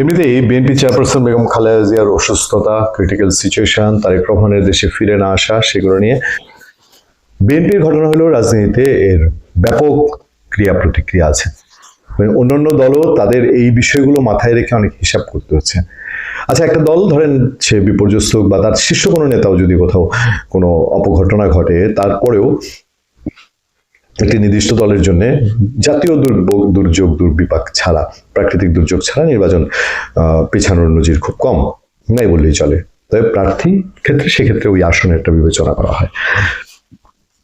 এমনিতেই BNP chairperson Begum Khaleda জিয়ার অসুস্থতা ক্রিটিক্যাল সিচুয়েশন তারেক রহমানের দেশে ফিরে না আসা, সেগুলো নিয়ে বিএনপির ঘটনা হলেও রাজনীতিতে এর ব্যাপক ক্রিয়া প্রতিক্রিয়া আছে অন্যান্য দলও তাদের এই বিষয়গুলো মাথায় রেখে অনেক হিসাব করতে হচ্ছে। আচ্ছা একটা দল ধরেন সে বিপর্যস্ত বা তার শীর্ষ কোনো নেতাও যদি কোথাও কোনো অপঘটনা ঘটে, তারপরেও একটি নির্দিষ্ট দলের জন্য জাতীয় দুর্ভোগ দুর্যোগ, দুর্বিপাক ছাড়া, প্রাকৃতিক দুর্যোগ ছাড়া নির্বাচন পেছানোর নজির খুব কম। নাই বললেই চলে। তবে প্রার্থী ক্ষেত্রে সেক্ষেত্রে ওই আসনে একটা বিবেচনা করা হয়।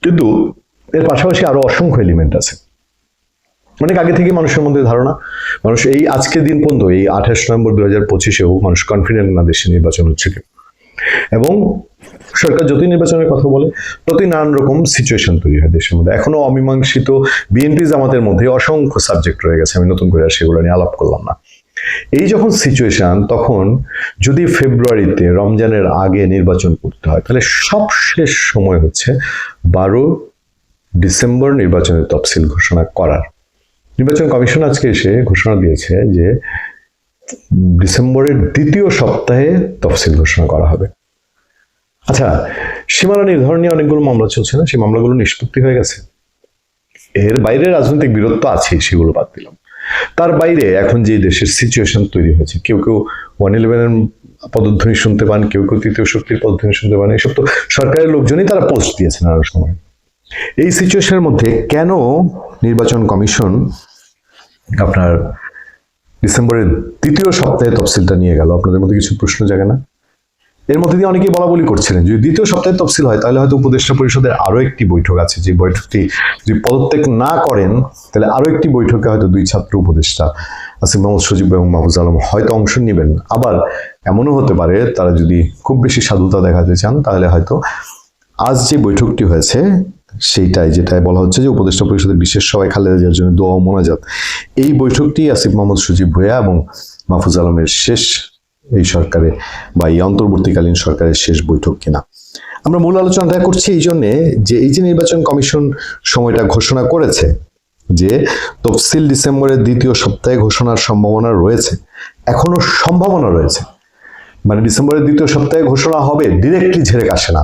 কিন্তু এর পাশাপাশি আরও অসংখ্য এলিমেন্ট আছে। অনেক আগে থেকে মানুষের মধ্যে ধারণা, মানুষ এই আজকের দিন পর্যন্ত, এই আঠাশ নভেম্বর দু হাজার পঁচিশেও মানুষ কনফিডেন্ট না দেশে নির্বাচন হচ্ছে এবং সরকার যতই নির্বাচনের কথা বলে, ততই নানান রকম সিচুয়েশন তৈরি হয় দেশের মধ্যে। এখনও অমীমাংসিত বিএনপি জামাতের মধ্যে অসংখ্য সাবজেক্ট রয়ে গেছে, আমি নতুন করে আর সেগুলো নিয়ে আলাপ করলাম না। এই যখন সিচুয়েশন তখন যদি ফেব্রুয়ারিতে রমজানের আগে নির্বাচন করতে হয়, তাহলে সব শেষ সময় হচ্ছে বারো ডিসেম্বর নির্বাচনের তফসিল ঘোষণা করার। নির্বাচন কমিশন আজকে এসে ঘোষণা দিয়েছে যে ডিসেম্বরের দ্বিতীয় সপ্তাহে তফসিল ঘোষণা করা হবে। আচ্ছা সীমানা নির্ধারণ নিয়ে অনেকগুলো মামলা চলছে না? সেই মামলাগুলো নিষ্পত্তি হয়ে গেছে। এর বাইরে রাজনৈতিক বিরোধ তো আছেই সেগুলো বাদ দিলাম। তার বাইরে এখন যে দেশের সিচুয়েশন তৈরি হয়েছে, কেউ কেউ ওয়ান ইলেভেনের পদধ্বনি শুনতে পান, কেউ কেউ তৃতীয় শক্তির পদধ্বনি শুনতে পান, এসব তো সরকারের লোকজনই তারা পোস্ট দিয়েছেন নানা সময়। এই সিচুয়েশনের মধ্যে কেন নির্বাচন কমিশন আপনার ডিসেম্বরের দ্বিতীয় সপ্তাহে তফসিলটা নিয়ে গেল? আপনাদের মধ্যে কিছু প্রশ্ন জাগে না? এর মধ্যে দিয়ে অনেকেই বলা বলি করছিলেন। যদি দ্বিতীয় সপ্তাহে তফসিল হয়, তাহলে হয়তো উপদেষ্টা পরিষদের আরও একটি বৈঠক আছে। যে বৈঠকটি যদি পদত্যাগ না করেন, তাহলে আরও একটি বৈঠকে হয়তো দুই ছাত্র উপদেষ্টা আসিফ মোহাম্মদ সজিব এবং মাহফুজ আলম। হয়তো অংশ নেবেন। আবার এমনও হতে পারে, তারা যদি খুব বেশি সাধুতা দেখাতে চান, তাহলে হয়তো আজ যে বৈঠকটি হয়েছে, সেইটাই যেটাই বলা হচ্ছে যে উপদেষ্টা পরিষদের বিশেষ সবাই খালেদা জিয়ার জন্য দোয়া মোনাজাত। এই বৈঠকটি আসিফ মোহাম্মদ সজিব ভুয়া এবং মাহফুজ আলমের শেষ এই সরকারে বা এই অন্তর্বর্তীকালীন সরকারের শেষ বৈঠক কিনা। আমরা মূল আলোচনাটা করছি এই জন্যে যে এই যে নির্বাচন কমিশন সময়টা ঘোষণা করেছে, যে তফসিল ডিসেম্বরের দ্বিতীয় সপ্তাহে ঘোষণার সম্ভাবনা রয়েছে, এখনও সম্ভাবনা রয়েছে। মানে ডিসেম্বরের দ্বিতীয় সপ্তাহে ঘোষণা হবে, ডিরেক্টলি ঝেড়ে আসে না।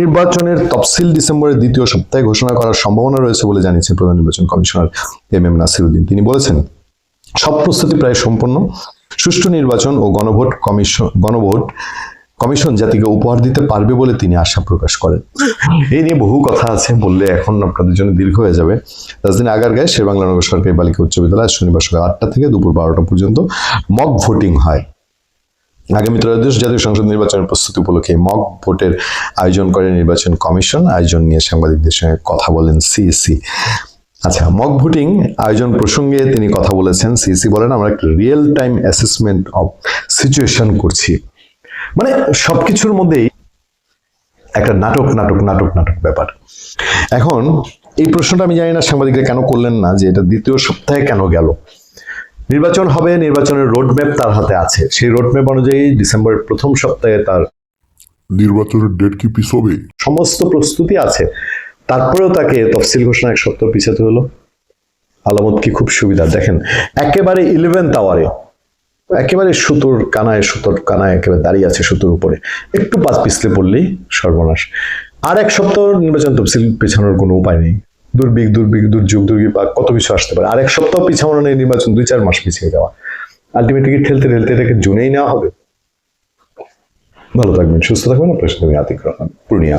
নির্বাচনের তফসিল ডিসেম্বরের দ্বিতীয় সপ্তাহে ঘোষণা করার সম্ভাবনা রয়েছে বলে জানিয়েছেন প্রধান নির্বাচন কমিশনার এম এম নাসিরুদ্দিন। তিনি বলেছেন, সব প্রস্তুতি প্রায় সম্পন্ন। সুষ্ঠু নির্বাচন ও গণভোট কমিশন গণভোট কমিশন জাতিকে উপহার দিতে পারবে বলে তিনি আশা প্রকাশ করেন। এই নিয়ে বহু কথা আছে বললে এখন আপনাদের জন্য দীর্ঘ হয়ে যাবে। রাজধানী আগারগাঁয় শেরবাংলানগর সরকারি বালিকা উচ্চ বিদ্যালয় শনিবার সকাল আটটা থেকে দুপুর বারোটা পর্যন্ত মক ভোটিং হয়। আগামী ত্রয়োদশ জাতীয় সংসদ নির্বাচনের প্রস্তুতি উপলক্ষে মক ভোটের আয়োজন করে নির্বাচন কমিশন। আয়োজন নিয়ে সাংবাদিকদের সঙ্গে কথা বলেন সিএসি আচ্ছা মক ভোটিং আয়োজন প্রসঙ্গে তিনি কথা বলেছেন। সিসি বলেন আমরা একটা real time assessment of situation করছি। মানে সবকিছুর মধ্যেই একটা নাটক নাটক নাটক নাটক ব্যাপার। এখন এই প্রশ্নটা আমি জানি না সাংবাদিকরা কেন করলেন না যে এটা দ্বিতীয় সপ্তাহে কেন গেল? নির্বাচন হবে নির্বাচনের রোডম্যাপ তার হাতে আছে। সেই রোডম্যাপ অনুযায়ী ডিসেম্বরের প্রথম সপ্তাহে তার নির্বাচনের ডেট কি পিছবে সমস্ত প্রস্তুতি আছে। তারপরেও তাকে তফসিল ঘোষণা এক সপ্তাহ পিছাতে হলো। আলামত কি খুব সুবিধা? দেখেন, একেবারে ইলেভেন্থ আওয়ারে একেবারে সুতোর কানায় সুতোর কানায় একেবারে দাঁড়িয়ে আছে সুতোর উপরে। একটু পাঁচ পিছলে পড়লেই সর্বনাশ। আর এক সপ্তাহ নির্বাচন তফসিল পেছানোর কোনো উপায় নেই। দুর্ভিক দুর্ভিক দুর্যোগ দুর্বিপাক কত কিছু আসতে পারে। আর এক সপ্তাহ পিছানো নেই নির্বাচন, দুই চার মাস পিছিয়ে যাওয়া। আলটিমেটলি ঠেলতে ঠেলতে এটাকে জুনেই নেওয়া হবে? ভালো থাকবেন, সুস্থ থাকবেন। আপনার সাথে আমি আতিক রহমান, পূর্ণিয়া।